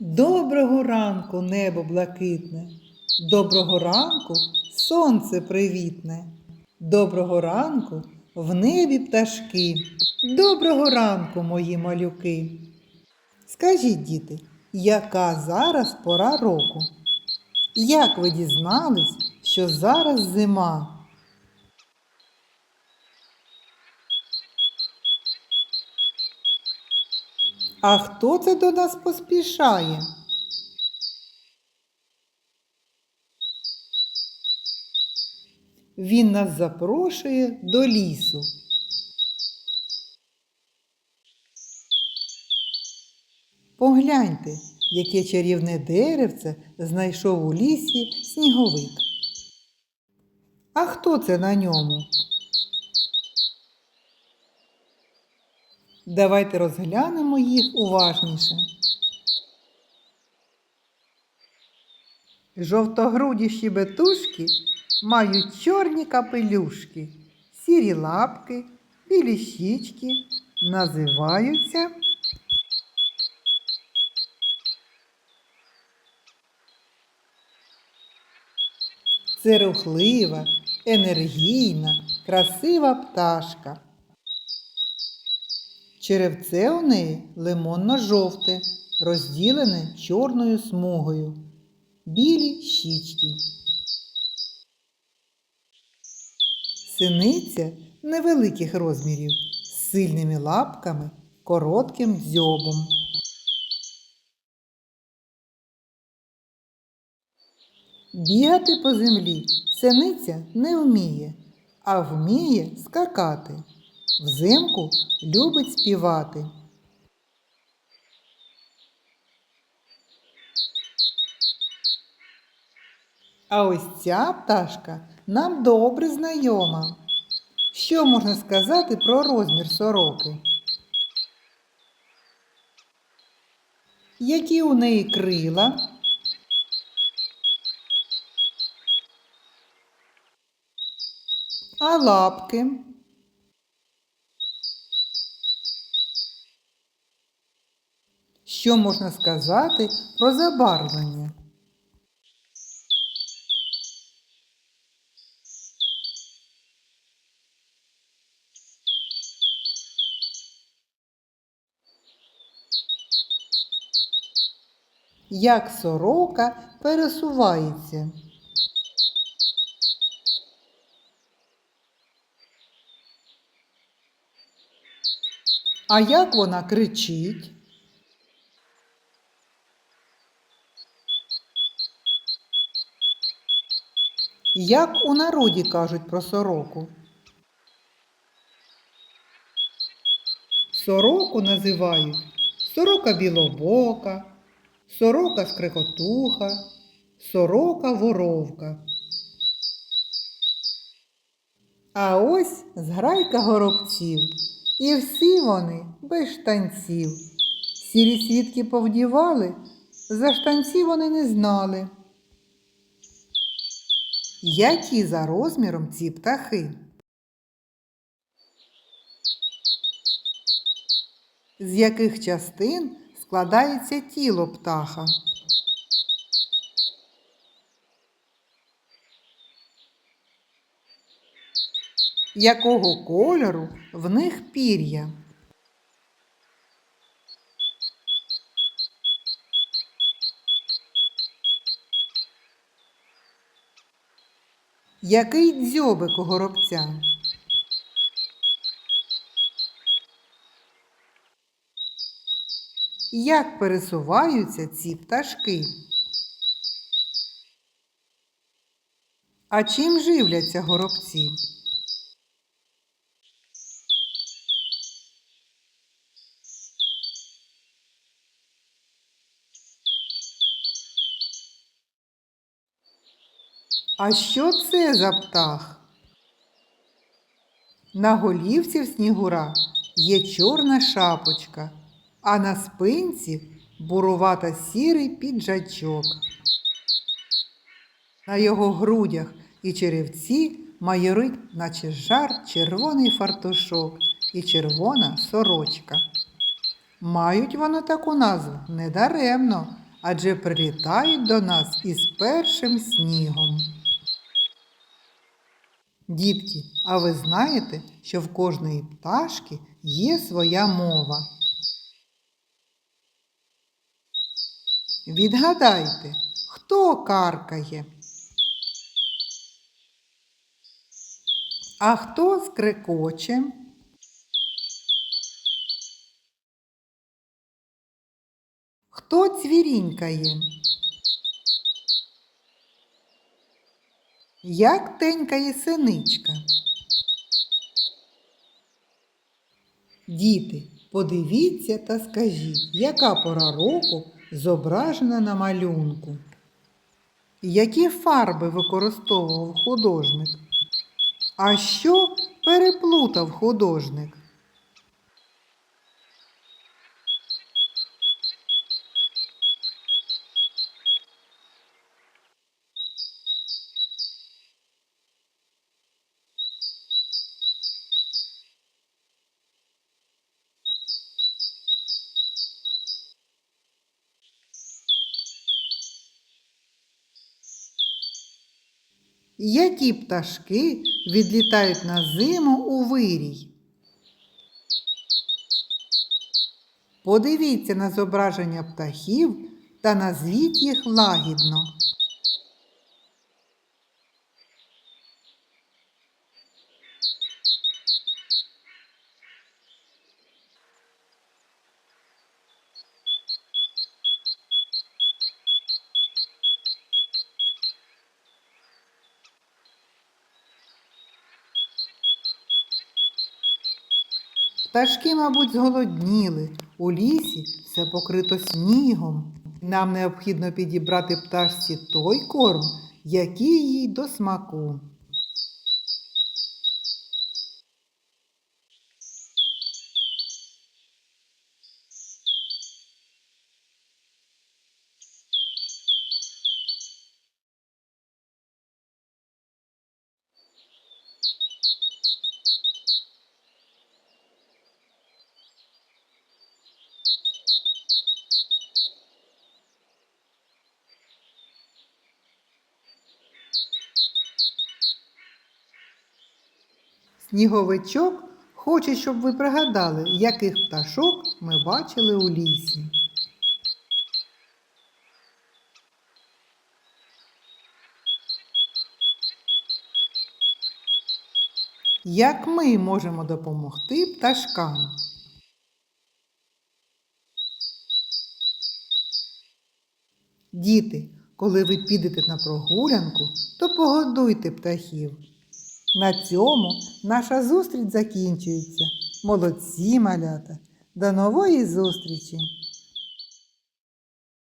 Доброго ранку, небо блакитне, доброго ранку сонце привітне, доброго ранку в небі пташки, доброго ранку, мої малюки. Скажіть, діти, яка зараз пора року? Як ви дізнались, що зараз зима? А хто це до нас поспішає? Він нас запрошує до лісу. Погляньте, яке чарівне деревце знайшов у лісі сніговик. А хто це на ньому? Давайте розглянемо їх уважніше. Жовтогруді щебетушки мають чорні капелюшки, сірі лапки, білі щічки, називаються Це рухлива, енергійна, красива пташка. Черевце у неї лимонно-жовте, розділене чорною смугою. Білі щічки. Синиця невеликих розмірів, з сильними лапками, коротким дзьобом. Бігати по землі синиця не вміє, а вміє скакати. Взимку любить співати. А ось ця пташка нам добре знайома. Що можна сказати про розмір сороки? Які у неї крила? А лапки? Що можна сказати про забарвлення? Як сорока пересувається? А як вона кричить? Як у народі кажуть про сороку? Сороку називають сорока білобока, сорока скрикотуха, сорока воровка. А ось зграйка горобців, і всі вони без штанців. Сірі свідки повдівали, за штанці вони не знали. Які за розміром ці птахи? З яких частин складається тіло птаха? Якого кольору в них пір'я? Який дзьобик у горобця? Як пересуваються ці пташки? А чим живляться горобці? А що це за птах? На голівці в снігура є чорна шапочка, а на спинці бурувато сірий піджачок. На його грудях і черевці майорить, наче жар, червоний фартушок і червона сорочка. Мають вони таку назву недаремно, адже прилітають до нас із першим снігом. Дітки, а ви знаєте, що в кожної пташки є своя мова? Відгадайте, хто каркає? А хто скрекоче? Хто цвірінькає? Як тенькає синичка? Діти, подивіться та скажіть, яка пора року зображена на малюнку? Які фарби використовував художник? А що переплутав художник? Які пташки відлітають на зиму у вирій? Подивіться на зображення птахів та назвіть їх лагідно. Пташки, мабуть, зголодніли. У лісі все покрито снігом. Нам необхідно підібрати пташці той корм, який їй до смаку. Сніговичок хоче, щоб ви пригадали, яких пташок ми бачили у лісі. Як ми можемо допомогти пташкам? Діти, коли ви підете на прогулянку, то погодуйте птахів. На цьому наша зустріч закінчується. Молодці, малята. До нової зустрічі!